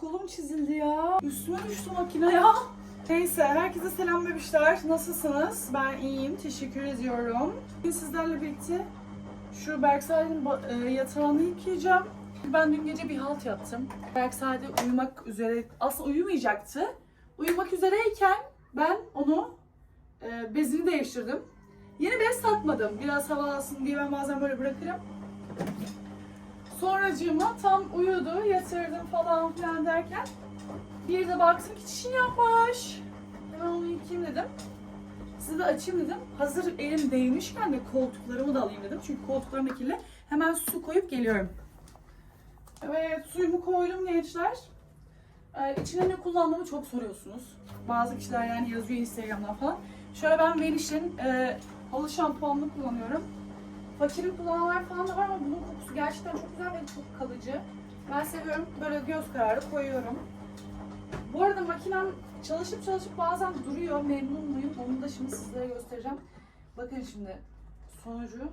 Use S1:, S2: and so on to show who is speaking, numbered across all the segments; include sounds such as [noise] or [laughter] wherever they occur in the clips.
S1: kolum çizildi ya. Üstüme düştü makine ya. Neyse herkese selam bebişler. Nasılsınız? Ben iyiyim. Teşekkür ediyorum. Bugün sizlerle birlikte şu Berksay'ın e, yatağını yıkayacağım. Ben dün gece bir halt yaptım. Berksay'da uyumak üzere, aslında uyumayacaktı. Uyumak üzereyken ben onu e, bezini değiştirdim. Yeni bez takmadım. Biraz hava diye ben bazen böyle bırakırım. Sonracığıma tam uyudu, yatırdım falan filan derken bir de baktım ki çişini yapmış. Hemen onu yıkayayım dedim. Size de açayım dedim. Hazır elim değmişken de koltuklarımı da alayım dedim. Çünkü koltuklarım da. Hemen su koyup geliyorum. Evet suyumu koydum gençler. Ee, içine ne kullandığımı çok soruyorsunuz. Bazı kişiler yani yazıyor Instagram'dan falan. Şöyle ben Veniş'in e, halı şampuanını kullanıyorum. Fakirin kullananlar falan da var ama bunun kokusu gerçekten çok güzel ve çok kalıcı. Ben seviyorum. Böyle göz kararı koyuyorum. Bu arada makinem çalışıp çalışıp bazen duruyor. Memnun muyum? Onu da şimdi sizlere göstereceğim. Bakın şimdi sonucu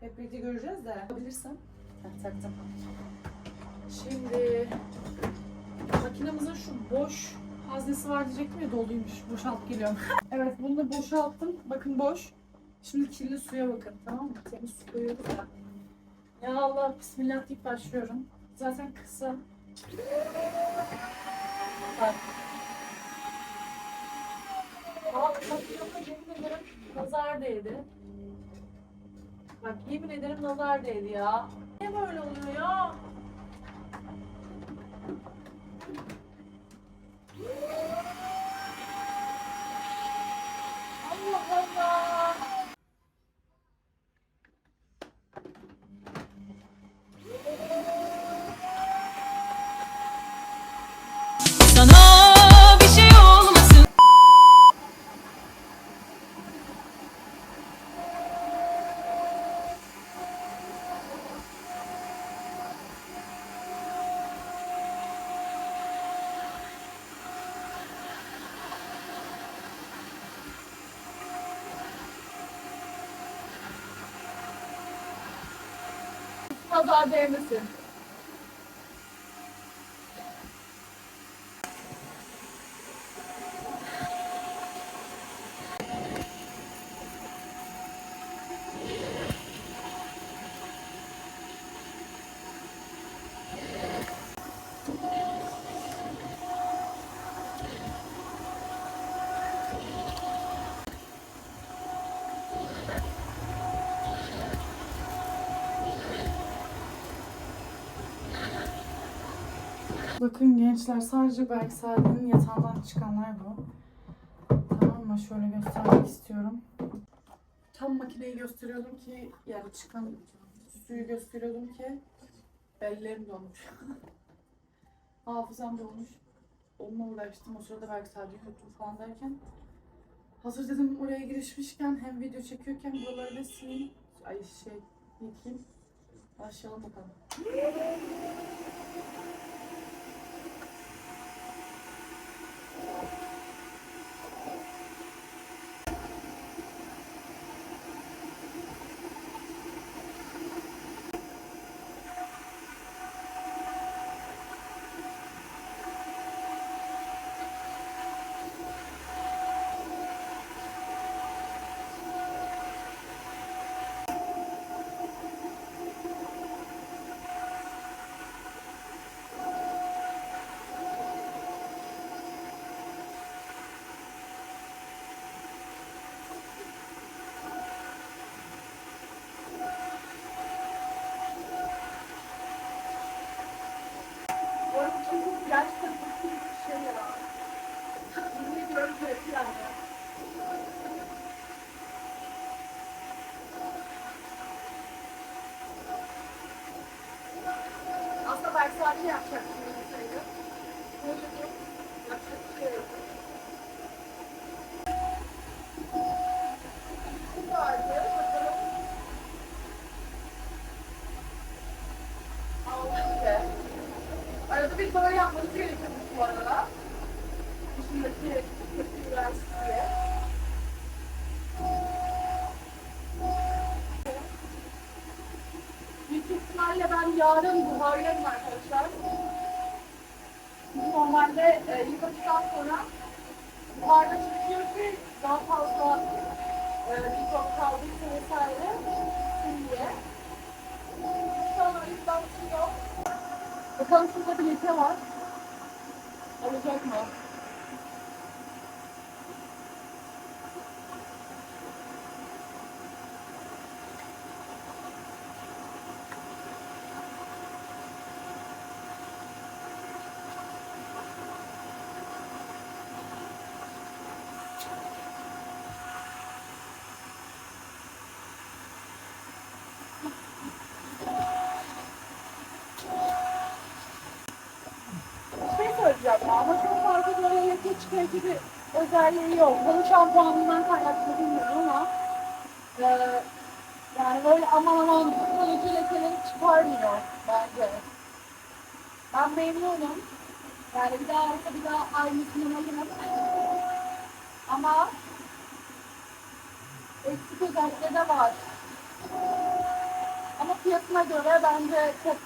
S1: hep birlikte göreceğiz de. Yapabilirsem. Taktım. Şimdi makinemizin şu boş haznesi var diyecektim ya doluymuş. Boşaltıp geliyorum. [laughs] evet bunu da boşalttım. Bakın boş. Şimdi kirli suya bakın tamam mı? Temiz su koyuyoruz ya. Ya Allah bismillah deyip başlıyorum. Zaten kısa. Bak. Aa bakıyorum yemin ederim nazar değdi. Bak yemin ederim nazar değdi ya. Niye böyle oluyor ya? Nazar değmesin. Bakın gençler sadece Berksel'in yatağından çıkanlar bu. Tamam mı? Şöyle göstermek istiyorum. Tam makineyi gösteriyordum ki yani çıkan suyu gösteriyordum ki ellerim donmuş. [laughs] Hafızam dolmuş. Onunla uğraştım. O sırada Berksel'de yuttum falan derken hazır dedim oraya girişmişken hem video çekiyorken buraları da sileyim. Ay şey yıkayayım. Başlayalım bakalım. Yapacaktım yürüseydim. Böyle bir yapacak bir şey yok. Bu vardı. Bakalım. Aldım bile. Arada bir böyle yapmanız gerekiyormuş bu arada. Dışındaki kötü üniversiteye. Büyük ihtimalle ben yarın buharlarım arkadaşlar. normalde e, yıkadıktan sonra buharda tutuyor ki daha fazla e, mikrop kaldıysa vesaire diye. Şu an öyle bir tutuyor. Bakalım şurada bir leke var. Olacak mı? şey söyleyeceğim ya ama çok fazla leke çıkarıcı bir özelliği yok. Halı şampuanından kaynaklı bilmiyorum ama e, yani böyle aman aman kalıcı lekeleri çıkarmıyor bence. Ben memnunum. Yani bir daha olsa bir daha aynısını alırım. Ama eksik özellikleri de var. Ama fiyatına göre bence çok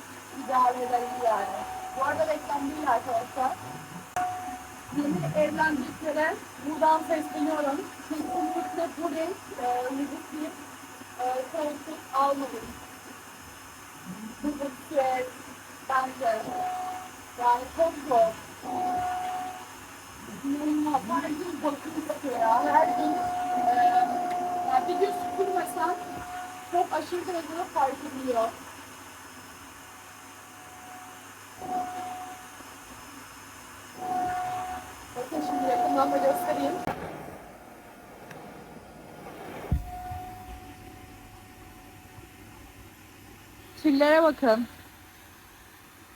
S1: idare eder yani. Bu arada reklam değil arkadaşlar. Yeni evlendiklere buradan sesleniyorum. Kesinlikle bu renk e, müzik e, koltuk almayın. Bu süet bence. Yani çok zor. İnanılmaz. Her gün bakım yapıyor ya. Her gün e, yani bir gün süpürmesen çok aşırı derecede fark ediliyor. Bakın şimdi yakından da göstereyim. Tüllere bakın.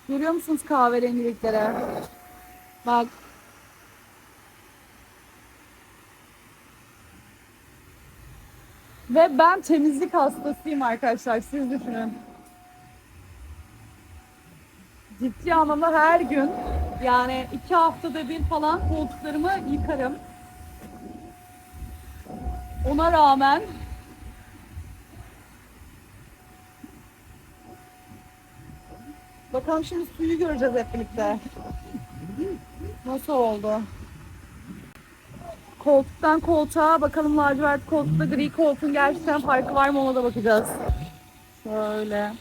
S1: Görüyor musunuz kahverengiliklere? Bak. Ve ben temizlik hastasıyım arkadaşlar. Siz düşünün. Ciddi anlamda her gün yani iki haftada bir falan koltuklarımı yıkarım. Ona rağmen Bakalım şimdi suyu göreceğiz hep birlikte. Nasıl oldu? Koltuktan koltuğa bakalım lacivert koltukta gri koltuğun gerçekten farkı var mı ona da bakacağız. Şöyle.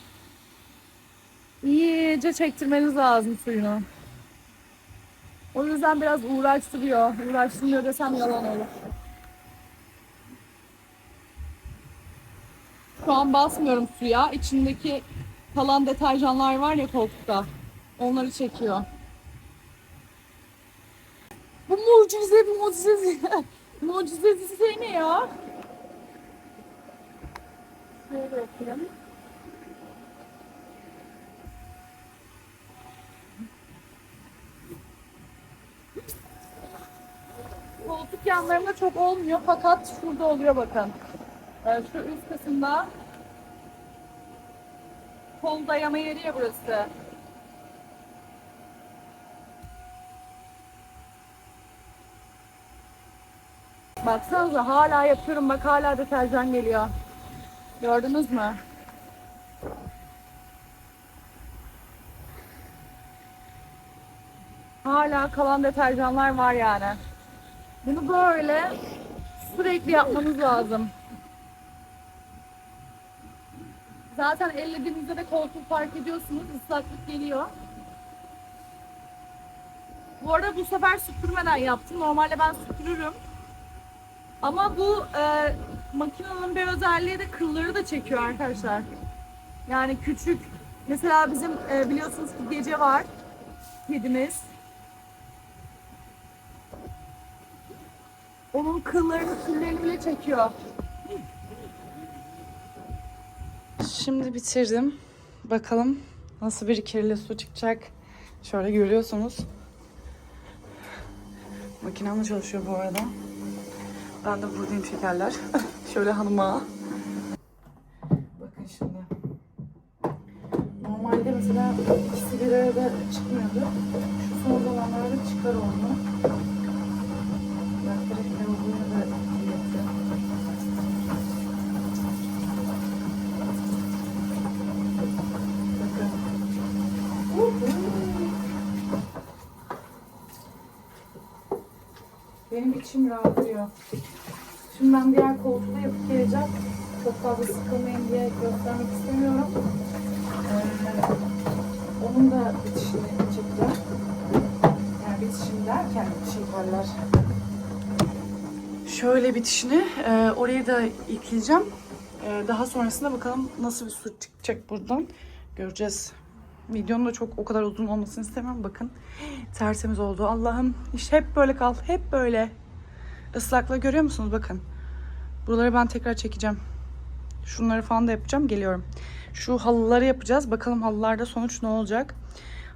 S1: İyice çektirmeniz lazım suyunu. O yüzden biraz uğraştırıyor. Uğraştırmıyor desem yalan olur. Şu an basmıyorum suya. İçindeki kalan deterjanlar var ya koltukta. Onları çekiyor. Bu mucize, bu mucize. [laughs] Mucizesi ne ya? Koltuk yanlarında çok olmuyor fakat şurada oluyor bakın. Ee, şu üst kısımda kol dayama yeri ya burası. Baksanıza hala yapıyorum bak hala deterjan geliyor. Gördünüz mü? Hala kalan deterjanlar var yani. Bunu böyle sürekli yapmanız lazım. Zaten ellediğinizde de koltuk fark ediyorsunuz. ıslaklık geliyor. Bu arada bu sefer süpürmeden yaptım. Normalde ben süpürürüm. Ama bu e, makinenin bir özelliği de kılları da çekiyor arkadaşlar. Yani küçük. Mesela bizim e, biliyorsunuz ki gece var. Kedimiz. Onun kıllarını, tüllerini bile çekiyor. Şimdi bitirdim. Bakalım nasıl bir kirli su çıkacak. Şöyle görüyorsunuz. Makinem çalışıyor bu arada. Ben de buradayım şekerler. [laughs] Şöyle hanıma. Bakın şimdi. Normalde mesela sigarada çıkmıyordu. Şu son zamanlarda çıkar oldu. Bak direkt lavaboya da yapıyor. Bakın. benim içim rahatlıyor. Şimdi ben diğer koltuğu yapıp geleceğim. Çok fazla sıkılmayayım diye göstermek istemiyorum. Ee, onun da bitişini çekeceğim. Yani bitişini derken şey. Şöyle bitişini e, orayı da yıkayacağım. E, daha sonrasında bakalım nasıl bir su çıkacak buradan. Göreceğiz. Videonun da çok o kadar uzun olmasını istemiyorum. Bakın [gasps] tertemiz oldu. Allah'ım işte hep böyle kal. Hep böyle. Islakla görüyor musunuz? Bakın. Buraları ben tekrar çekeceğim. Şunları falan da yapacağım. Geliyorum. Şu halıları yapacağız. Bakalım halılarda sonuç ne olacak.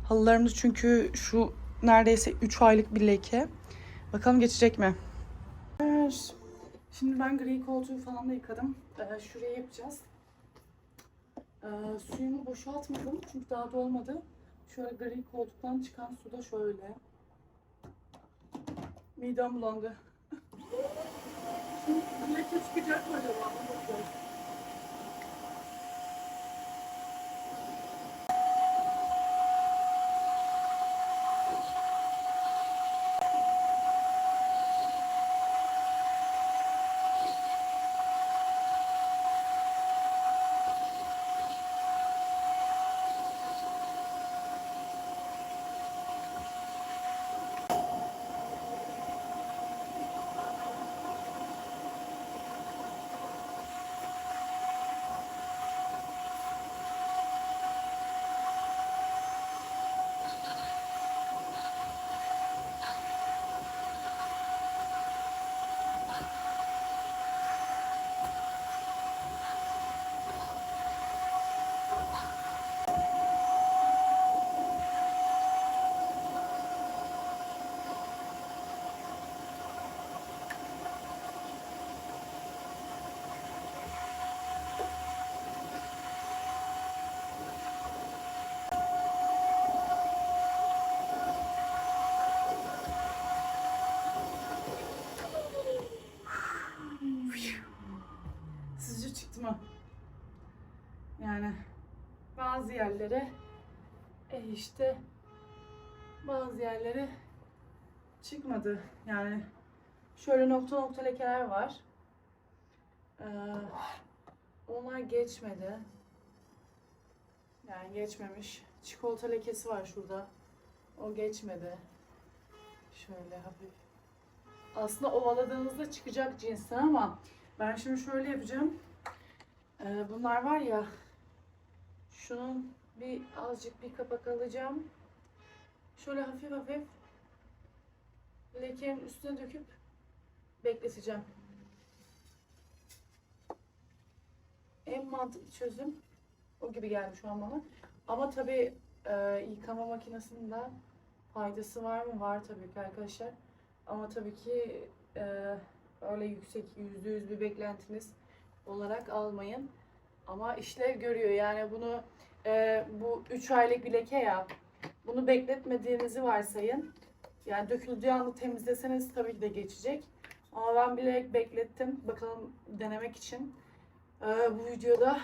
S1: Halılarımız çünkü şu neredeyse 3 aylık bir leke. Bakalım geçecek mi? Şimdi ben gri koltuğu falan da yıkadım. Ee, şuraya yapacağız. Ee, suyumu boşaltmadım çünkü daha dolmadı. Şöyle gri koltuktan çıkan su da şöyle. Midem bulandı. Şimdi leke çıkacak mı acaba? Ona Yani bazı yerlere e işte bazı yerlere çıkmadı. Yani şöyle nokta nokta lekeler var. Ee, onlar geçmedi. Yani geçmemiş. Çikolata lekesi var şurada. O geçmedi. Şöyle hafif. Aslında ovaladığınızda çıkacak cinsten ama ben şimdi şöyle yapacağım. Ee, bunlar var ya. Şunun bir azıcık bir kapak alacağım. Şöyle hafif hafif lekenin üstüne döküp bekleteceğim. En mantıklı çözüm o gibi geldi şu an bana. Ama tabii e, yıkama makinesinin faydası var mı? Var tabii ki arkadaşlar. Ama tabii ki e, öyle yüksek yüzde yüz bir beklentiniz olarak almayın. Ama işlev görüyor. Yani bunu e, bu 3 aylık bir leke ya. Bunu bekletmediğinizi varsayın. Yani döküldüğü anda temizleseniz tabii ki de geçecek. Ama ben bilerek beklettim. Bakalım denemek için. E, bu videoda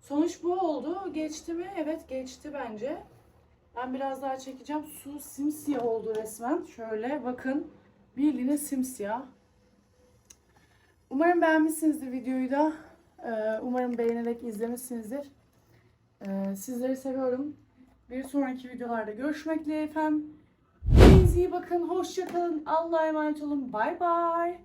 S1: sonuç bu oldu. Geçti mi? Evet geçti bence. Ben biraz daha çekeceğim. Su simsiyah oldu resmen. Şöyle bakın. Bildiğine simsiyah. Umarım beğenmişsinizdir videoyu da. Ee, Umarım beğenerek izlemişsinizdir. Ee, Sizleri seviyorum. Bir sonraki videolarda görüşmek dileğiyle efendim. Kendinize iyi bakın. Hoşça kalın. Allah'a emanet olun. Bay bay.